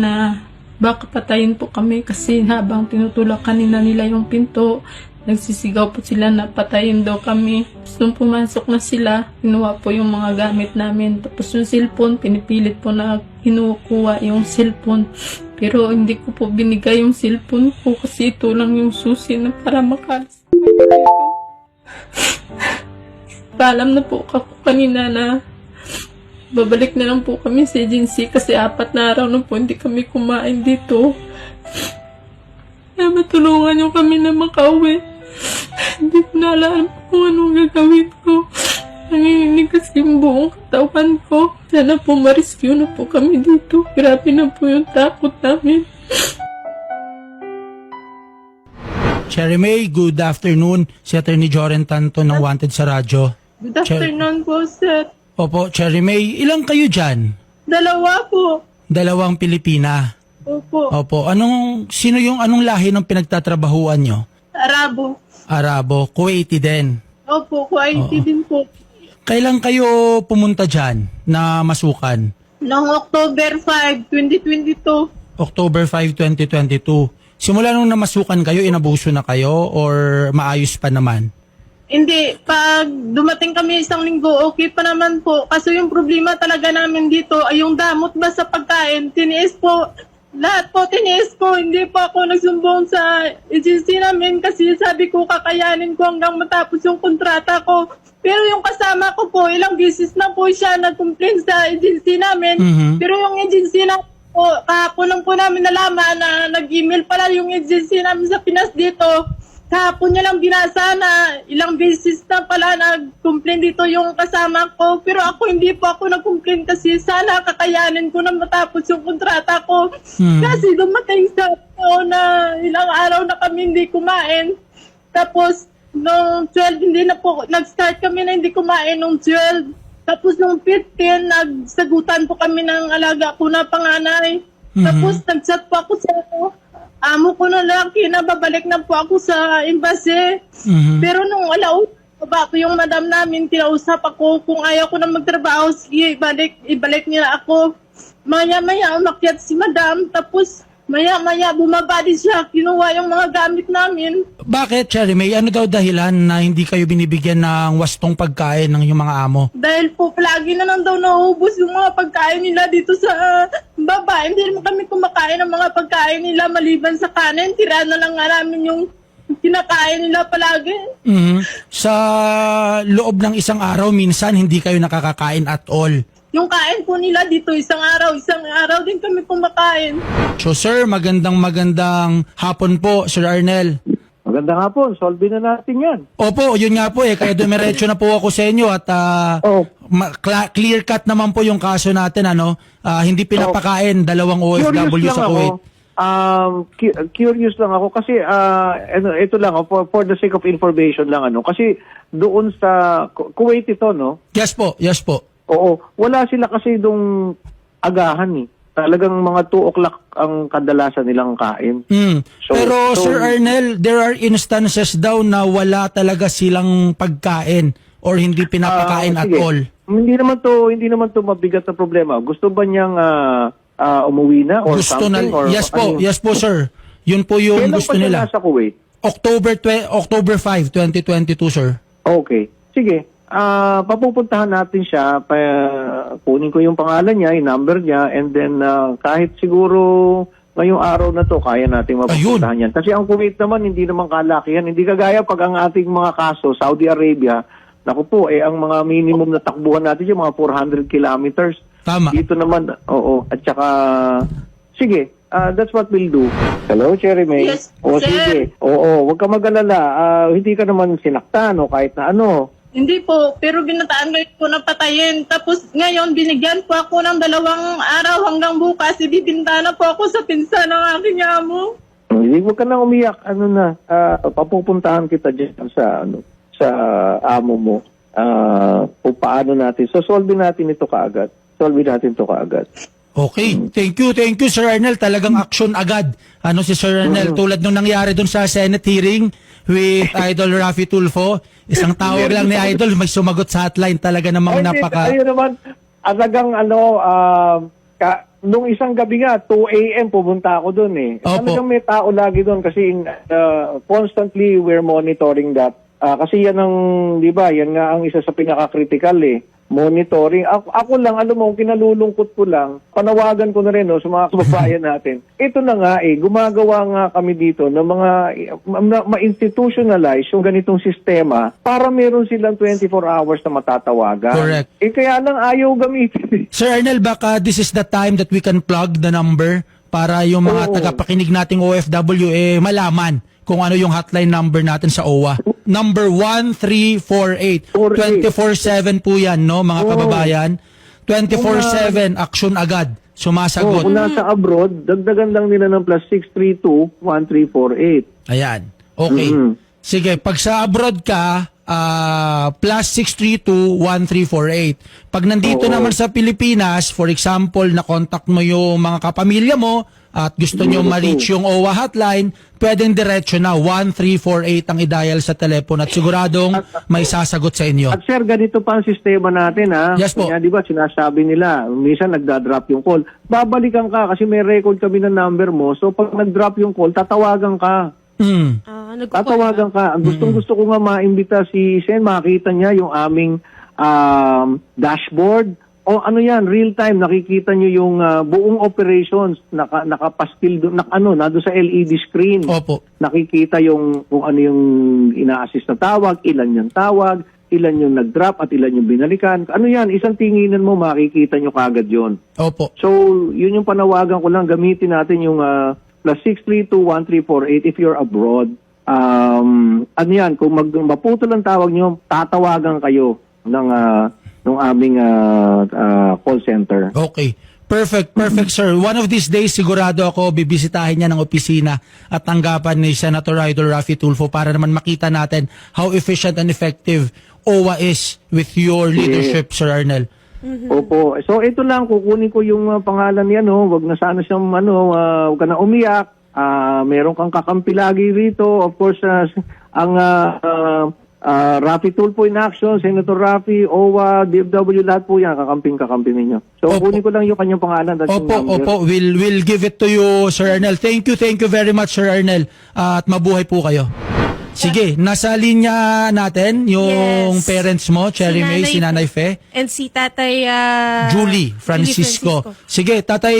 na baka patayin po kami kasi habang tinutulak kanina nila yung pinto, nagsisigaw po sila na patayin daw kami. Tapos nung pumasok na sila, kinuha po yung mga gamit namin. Tapos yung cellphone, pinipilit po na kinukuha yung cellphone. Pero hindi ko po binigay yung cellphone ko kasi ito lang yung susi na para makalis dito. Paalam na po ako kanina na babalik na lang po kami sa agency kasi apat na araw na po hindi kami kumain dito. Kaya matulungan niyo kami na makauwi. hindi ko na alam kung anong gagawin ko. Nanginginig kasi yung buong katawan ko. Sana po ma-rescue na po kami dito. Grabe na po yung takot namin. Cherry May, good afternoon. Si Attorney Joren Tanto ng Wanted sa radyo. Good afternoon po, sir. Opo, Cherry May, ilang kayo dyan? Dalawa po. Dalawang Pilipina. Opo. Opo, anong, sino yung anong lahi ng pinagtatrabahuan nyo? Arabo. Arabo, Kuwaiti din. Opo, kuwaiti din po. Kailan kayo pumunta dyan na masukan? Noong October 5, 2022. October 5, 2022. Simula nung namasukan kayo, inabuso na kayo or maayos pa naman? Hindi, pag dumating kami isang linggo, okay pa naman po. Kaso yung problema talaga namin dito ay yung damot ba sa pagkain. Tiniis po, lahat po tiniis ko. Hindi po ako nagsumbong sa agency namin kasi sabi ko kakayanin ko hanggang matapos yung kontrata ko. Pero yung kasama ko po, ilang beses na po siya nag-complain sa agency namin. Mhm. Pero yung agency na po, kahapon lang po namin nalaman na nag-email pala yung agency namin sa Pinas dito. Kahapon niya lang binasa na ilang beses na pala nag-complain dito yung kasama ko. Pero ako hindi po ako nag-complain kasi sana kakayanin ko na matapos yung kontrata ko. Hmm. Kasi dumating sa ako na ilang araw na kami hindi kumain. Tapos, nung 12, hindi na po, nag-start kami na hindi kumain nung 12. Tapos nung 15, nagsagutan po kami ng alaga ko na panganay. Mhm. Tapos nag-chat po ako sa amo ko na lang, kinababalik na po ako sa embassy. Mhm. Pero nung alaw, baba ko yung madam namin, kinausap ako kung ayaw ko na magtrabaho, sige, ibalik, ibalik niya ako. Maya-maya, umakyat si madam, tapos maya-maya, bumaba din siya, kinuha yung mga gamit namin. Bakit, Cherry May? Ano daw dahilan na hindi kayo binibigyan ng wastong pagkain ng inyong mga amo? Dahil po, palagi na lang daw naubos yung mga pagkain nila dito sa ah, baba. Hindi naman kami kumakain ng mga pagkain nila maliban sa kanin. Tira na lang nga namin yung kinakain nila palagi. Mhm. Sa loob ng isang araw, minsan hindi kayo nakakakain at all. Yung kain po nila dito, isang araw, isang araw din kami kumakain. So sir, magandang magandang hapon po, Sir Arnel. Maganda nga po, solve na natin yan. Opo, yun nga po eh, kaya dumiretso na po ako sa inyo at ah, Oh. ma- cla- clear cut naman po yung kaso natin ano. Ah, hindi pinapakain dalawang Curious OFW sa ako. Kuwait. Um, cu- curious lang ako kasi ah, ano, ito lang oh, for, for the sake of information lang ano kasi doon sa Ku- Kuwait ito no. Yes po, yes po. Oo, wala sila kasi dong agahan eh. Talagang mga 2 o'clock ang kadalasan nilang kain. Mm. So- Pero so- Sir Arnel, there are instances daw na wala talaga silang pagkain or hindi pinapakain Ah, at sige. all. Hindi naman to hindi naman to mabigat na problema. Gusto ba niyang ah, ah, umuwi na or Gusto na something or Yes po, ano? yes po sir. Yun po yung Kailan gusto pa siya nila. nasa Kuwait? October twe- October 5, 2022 sir. Okay. Sige. Ah, papupuntahan natin siya. Pa, kunin ko yung pangalan niya, yung number niya, and then ah, kahit siguro ngayong araw na to, kaya natin mapupuntahan yan. Kasi ang Kuwait naman, hindi naman kalakihan. Hindi kagaya pag ang ating mga kaso, Saudi Arabia, naku po, eh, ang mga minimum na takbuhan natin yung mga 400 kilometers. Tama. Dito naman, oo. At saka, sige, ah, that's what we'll do. Hello, Cherry May. Yes, o, sir. sige. Oo, huwag ka mag-alala. Ah, hindi ka naman sinaktan o kahit na ano. Hindi po, pero binataan ko na patayin. Tapos ngayon, binigyan po ako ng dalawang araw hanggang bukas. Ibibinta na po ako sa pinsan ng aking amo. Hindi mo ka na umiyak. Ano na, ah, papupuntahan kita dyan sa, ano, sa amo mo. Ah, kung paano natin. So, solve natin ito kaagad. Solve natin ito kaagad. Okay. Thank you, thank you Sir Arnel. Talagang action agad. Ano si Sir Arnel tulad nung nangyari dun sa Senate hearing with Idol Rafi Tulfo. Isang tawag lang ni Idol, may sumagot sa hotline talaga namang Ay, napaka Ayun naman, alagang ano, ah, ka, nung isang gabi nga, 2 a.m. pumunta ako doon eh. Opo. Talagang may tao lagi doon kasi ah, constantly we're monitoring that. Ah, kasi yan ang, di ba, yan nga ang isa sa pinaka-critical eh. Monitoring. Ako, ako lang, alam mo, kinalulungkot ko lang, panawagan ko na rin no, sa mga kababayan natin. Ito na nga eh, gumagawa nga kami dito ng mga ma- ma-institutionalize yung ganitong sistema para meron silang 24 hours na matatawagan. Correct. Eh kaya lang ayaw gamitin. Sir Arnel, baka this is the time that we can plug the number para yung mga Oo. tagapakinig nating OFW eh malaman kung ano yung hotline number natin sa OWA. Number 1348. 24-7 po yan, no, mga Oo. kababayan. 24-7, action agad. Oh, Sumasagot. kung nasa abroad, dagdagan lang nila ng plus 632-1348. Ayan. Okay. Mhm. Sige, pag sa abroad ka, ah, plus 632-1348. Pag nandito Oo. naman sa Pilipinas, for example, na-contact mo yung mga kapamilya mo at gusto nyo ma-reach yung OWA hotline, pwedeng diretso na 1348 ang i-dial sa telepono at siguradong may sasagot sa inyo. At sir, ganito pa ang sistema natin ha. Yes po. Kaya di ba sinasabi nila, minsan nagda-drop yung call. Babalikan ka kasi may record kami ng number mo. So pag nag-drop yung call, tatawagan ka. Mm. Ah, Tatawagan ka. Ang gustong gusto ko nga maimbita si Sen, makita niya yung aming um, dashboard. O ano yan, real time, nakikita niyo yung ah, buong operations, naka, nakapastil doon, nak, ano, nado sa LED screen. Opo. Nakikita yung kung ano yung ina-assist na tawag, ilan yung tawag, ilan yung nag-drop at ilan yung binalikan. Ano yan, isang tinginan mo, makikita nyo kagad yon. Opo. So, yun yung panawagan ko lang, gamitin natin yung ah, plus 6321348 if you're abroad. Um, ano yan, kung mag, maputol ang tawag nyo, tatawagan kayo ng, ah, ng aming ah, ah, call center. Okay. Perfect, perfect sir. One of these days sigurado ako bibisitahin niya ng opisina at tanggapan ni Senator Idol Rafi Tulfo para naman makita natin how efficient and effective OWA is with your leadership, Sir Arnel. Opo. So ito lang kukunin ko yung uh, pangalan niya no. Wag na sana siyang ano, uh, wag ka na umiyak. Ah, meron kang kakampi lagi rito. Of course, uh, ang uh, uh, uh, Rafi Tulfo in action, Senator Rafi, OWA, DFW, lahat po yan, kakamping-kakampi ninyo. So, Opo. kunin ko lang yung kanyang pangalan. Opo, opo. We'll, we'll give it to you, Sir Arnel. Thank you, thank you very much, Sir Arnel. at mabuhay po kayo. Sige, nasa linya natin yung Yes. parents mo, Cherry May, si Nanay Fe. And si Tatay ah, Julie Francisco. Sige, Tatay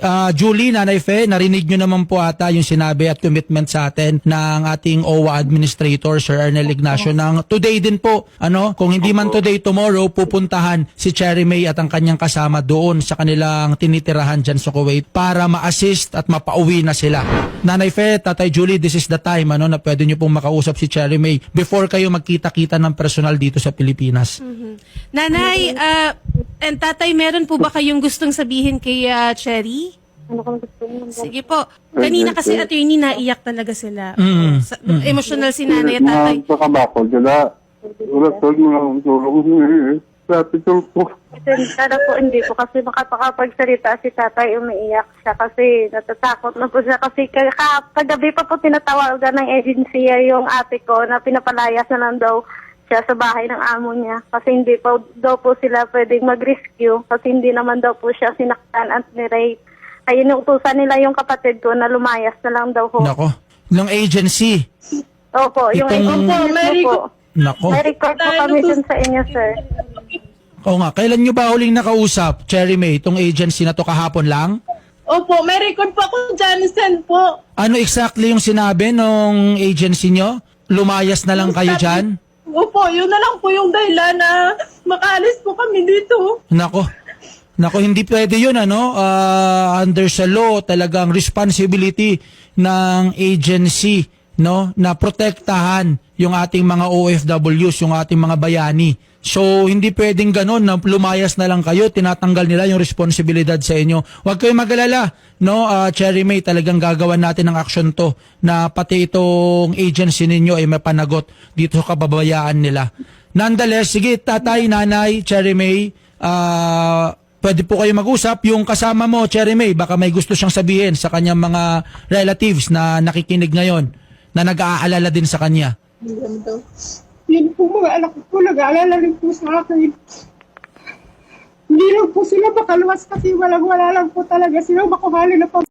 ah, Julie, Nanay Fe, narinig nyo naman po ata yung sinabi at commitment sa atin ng ating OWA Administrator, Sir Ernel Ignacio, ng today din po. Ano, kung hindi man today, tomorrow, pupuntahan si Cherry May at ang kanyang kasama doon sa kanilang tinitirahan dyan sa Kuwait para ma-assist at mapauwi na sila. Nanay Fe, Tatay Julie, this is the time ano, na pwede nyo pong makausap si Cherry May before kayo magkita-kita ng personal dito sa Pilipinas. Nanay, ah, and Tatay, meron po ba kayong gustong sabihin kay ah, Cherry? Ano kang gusto mo? Sige po. Kanina kasi attorney naiyak talaga sila. Mm. Sa- emotional si Nanay at Tatay. Mga kabako sila. Wala tol mga tulong eh. Tol po. Sana po hindi po kasi makapagsalita si tatay umiiyak siya kasi natatakot na po siya kasi ka- ka- kagabi pa po tinatawagan ng agency yung ate ko na pinapalayas na lang daw siya sa bahay ng amo niya kasi hindi pa daw po sila pwedeng mag-rescue kasi hindi naman daw po siya sinaktan at ni-rape. Ay inuutusan nila yung kapatid ko na lumayas na lang daw po. Nako, ng agency. Opo, yung Itong- agency po. Nako. May record po kami dun sa inyo, sir. Oo nga, kailan nyo ba huling nakausap, Cherry May, itong agency na to kahapon lang? Opo, may record po ako dyan, send po. Ano exactly yung sinabi nung agency nyo? Lumayas na lang kayo dyan? Opo, yun na lang po yung dahilan na makaalis po kami dito. Nako. Nako, hindi pwede yun, ano? Ah, under sa law, talagang responsibility ng agency, no? Na protektahan yung ating mga OFWs, yung ating mga bayani. So, hindi pwedeng ganun na lumayas na lang kayo, tinatanggal nila yung responsibilidad sa inyo. Huwag kayong magalala, no? Ah, Cherry May, talagang gagawan natin ng action to na pati itong agency ninyo ay mapanagot dito sa kababayaan nila. Nonetheless, sige, tatay, nanay, Cherry May, ah, pwede po kayo mag-usap. Yung kasama mo, Cherry May, baka may gusto siyang sabihin sa kanyang mga relatives na nakikinig ngayon, na nag-aalala din sa kanya. Yun po mga anak ko, nag-aalala rin po sa akin. Hindi lang po sila makaluwas kasi walang wala lang po talaga sila makuhali na pag